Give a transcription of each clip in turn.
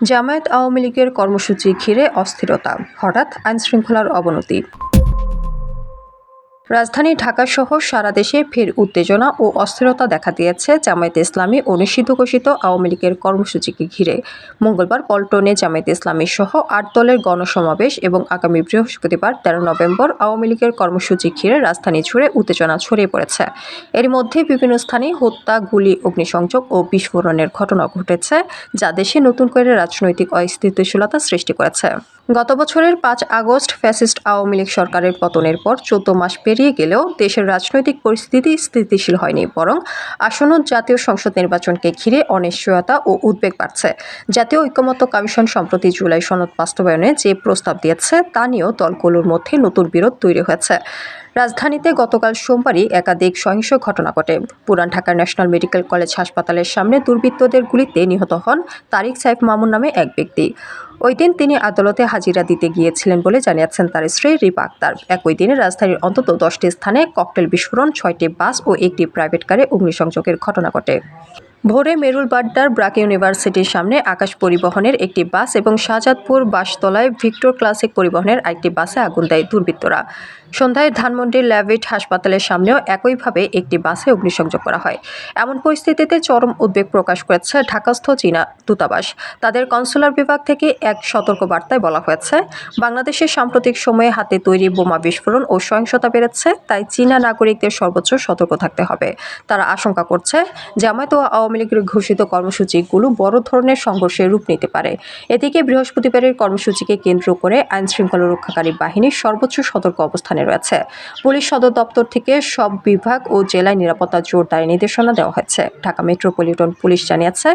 জামায়াত আওয়ামী লীগের কর্মসূচি ঘিরে অস্থিরতা হঠাৎ আইনশৃঙ্খলার অবনতি। রাজধানী ঢাকাসহ সারা দেশে ফের উত্তেজনা ও অস্থিরতা দেখা দিয়েছে জামায়াত ইসলামী নিষিদ্ধ ঘোষিত আওয়ামী লীগের কর্মসূচিকে ঘিরে। মঙ্গলবার পল্টনে জামায়াত ইসলামী সহ আট দলের গণসমাবেশ এবং আগামী বৃহস্পতিবার তেরো নভেম্বর আওয়ামী লীগের কর্মসূচি ঘিরে রাজধানী জুড়ে উত্তেজনা ছড়িয়ে পড়েছে। এর মধ্যে বিভিন্ন স্থানে হত্যা, গুলি, অগ্নিসংযোগ ও বিস্ফোরণের ঘটনা ঘটেছে, যা দেশে নতুন করে রাজনৈতিক অস্থিতিশীলতা সৃষ্টি করেছে। গত বছরের পাঁচ আগস্ট ফ্যাসিস্ট আওয়ামী লীগ সরকারের পতনের পর চোদ্দ মাস পেরিয়ে গেলেও দেশের রাজনৈতিক পরিস্থিতি স্থিতিশীল হয়নি, বরং আসন্ন জাতীয় সংসদ নির্বাচনকে ঘিরে অনিশ্চয়তা ও উদ্বেগ বাড়ছে। জাতীয় ঐক্যমত্য কমিশন সম্প্রতি জুলাই সনদ বাস্তবায়নে যে প্রস্তাব দিয়েছে, তা নিয়েও দলগুলোর মধ্যে নতুন বিরোধ তৈরি হয়েছে। রাজধানীতে গতকাল সোমবারই একাধিক সহিংস ঘটনা ঘটে। পুরান ঢাকার ন্যাশনাল মেডিকেল কলেজ হাসপাতালের সামনে দুর্বৃত্তদের গুলিতে নিহত হন তারিক সাইফ মামুন নামে এক ব্যক্তি। ওই দিন তিনি আদালতে হাজিরা দিতে গিয়েছিলেন বলে জানিয়েছেন তার স্ত্রী রিপা আক্তার। একই দিনে রাজধানীর অন্তত দশটি স্থানে ককটেল বিস্ফোরণ, ছয়টি বাস ও একটি প্রাইভেট কারে অগ্নিসংযোগের ঘটনা ঘটে। ভোরে মেরুল বাড্ডার ব্রাক ইউনিভার্সিটির সামনে আকাশ পরিবহনের একটি বাস এবং শাহজাদপুর বাসতলায় ভিক্টোর ক্লাসিক পরিবহনের একটি বাসে আগুন দেয় দুর্বৃত্তরা। সন্ধ্যায় ধানমন্ডির ল্যাভিট হাসপাতালের সামনেও একইভাবে একটি বাসে অগ্নিসংযোগ করা হয়। এমন পরিস্থিতিতে চরম উদ্বেগ প্রকাশ করেছে ঢাকাস্থ চীনা দূতাবাস। তাদের কনসুলার বিভাগ থেকে এক সতর্ক বার্তায় বলা হয়েছে, বাংলাদেশের সাম্প্রতিক সময়ে হাতে তৈরি বোমা বিস্ফোরণ ও সহিংসতা বেড়েছে, তাই চীনা নাগরিকদের সর্বোচ্চ সতর্ক থাকতে হবে। তারা আশঙ্কা করছে, জামায়াত ও আওয়ামী লীগের ঘোষিত কর্মসূচিগুলো বড় ধরনের সংঘর্ষের রূপ নিতে পারে। এদিকে বৃহস্পতিবারের কর্মসূচিকে কেন্দ্র করে আইন শৃঙ্খলা রক্ষাকারী বাহিনীর সর্বোচ্চ সতর্ক অবস্থানে রয়েছে। পুলিশ সদর দপ্তর থেকে সব বিভাগ ও জেলায় নিরাপত্তা জোরদারের নির্দেশনা দেওয়া হয়েছে। ঢাকা মেট্রোপলিটন পুলিশ জানিয়েছে,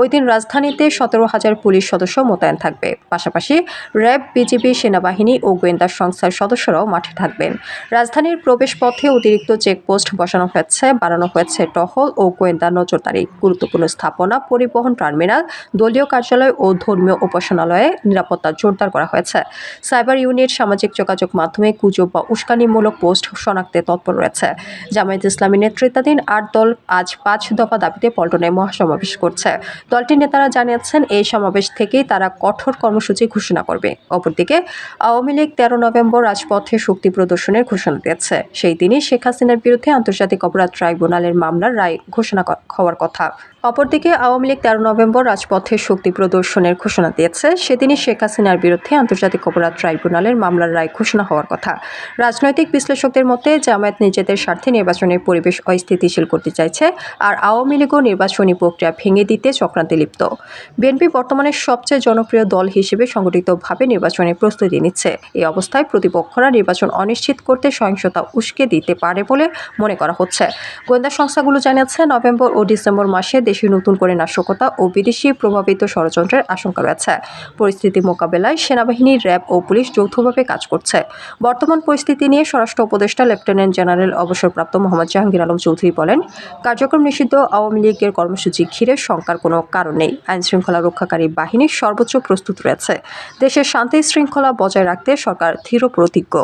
ওই দিন রাজধানীতে সতেরো হাজার পুলিশ সদস্য মোতায়েন থাকবে। পাশাপাশি র্যাব, বিজিবি, সেনাবাহিনী ও গোয়েন্দা সংস্থার সদস্যরাও মাঠে থাকবেন। রাজধানীর প্রবেশ পথে অতিরিক্ত চেকপোস্ট বসানো হয়েছে, বাড়ানো হয়েছে টহল ও গোয়েন্দা নজরদারি। গুরুত্বপূর্ণ স্থাপনা পরিবহন টার্মিনাল, দলীয় কার্যালয় ও ধর্মীয় উপাসনালয়ে নিরাপত্তা জোরদার করা হয়েছে। সাইবার ইউনিট সামাজিক যোগাযোগ মাধ্যমে গুজব বা উস্কানিমূলক পোস্ট শনাক্তে তৎপর রয়েছে। জামায়াত ইসলামী নেতৃত্বাধীন আট দল আজ পাঁচ দফা দাবিতে পল্টনে মহাসমাবেশ করছে। দলটির নেতারা জানিয়েছেন, এই সমাবেশ থেকেই তারা কঠোর কর্মসূচি ঘোষণা করবে। অপরদিকে, আওয়ামী লীগ তেরো নভেম্বর রাজপথে শক্তি প্রদর্শনের ঘোষণা দিয়েছে। সেই দিনই শেখ হাসিনার বিরুদ্ধে আন্তর্জাতিক অপরাধ ট্রাইব্যুনালের মামলার রায় ঘোষণা হওয়ার কথা। অপরদিকে, আওয়ামী লীগ তেরো নভেম্বর রাজপথে শক্তি প্রদর্শনের ঘোষণা দিয়েছে। সেদিনই শেখ হাসিনার বিরুদ্ধে আন্তর্জাতিক অপরাধ ট্রাইব্যুনালের মামলার রায় ঘোষণা হওয়ার কথা। রাজনৈতিক বিশ্লেষকদের মতে জামায়াত নিজেদের স্বার্থে নির্বাচনের পরিবেশ অস্থিতিশীল করতে চাইছে আর আওয়ামী লীগও নির্বাচনী প্রক্রিয়া ভেঙে দিতে চক্রান্তে লিপ্ত। বিএনপি বর্তমানে সবচেয়ে জনপ্রিয় দল হিসেবে সংগঠিতভাবে নির্বাচনের প্রস্তুতি নিচ্ছে। এই অবস্থায় প্রতিপক্ষরা নির্বাচন অনিশ্চিত করতে সহিংসতা উস্কে দিতে পারে বলে মনে করা হচ্ছে। গোয়েন্দা সংস্থাগুলো জানিয়েছে, নভেম্বর ও ডিসেম্বর মাসে দেশে নতুন করে নাশকতা ও বিদেশি প্রভাবিত ষড়যন্ত্রের আশঙ্কা রয়েছে। পরিস্থিতি মোকাবেলায় সেনাবাহিনী, র্যাব ও পুলিশ যৌথভাবে কাজ করছে। বর্তমান পরিস্থিতি নিয়ে স্বরাষ্ট্র উপদেষ্টা লেফটেন্যান্ট জেনারেল অবসরপ্রাপ্ত মোহাম্মদ জাহাঙ্গীর আলম চৌধুরী বলেন, কার্যক্রম নিষিদ্ধ, আওয়ামী লীগের কর্মসূচি ঘিরে শঙ্কার কোনো কারণ নেই। আইন শৃঙ্খলা রক্ষাকারী বাহিনী সর্বোচ্চ প্রস্তুত রয়েছে। দেশের শান্তি শৃঙ্খলা বজায় রাখতে সরকার দৃঢ় প্রতিজ্ঞ।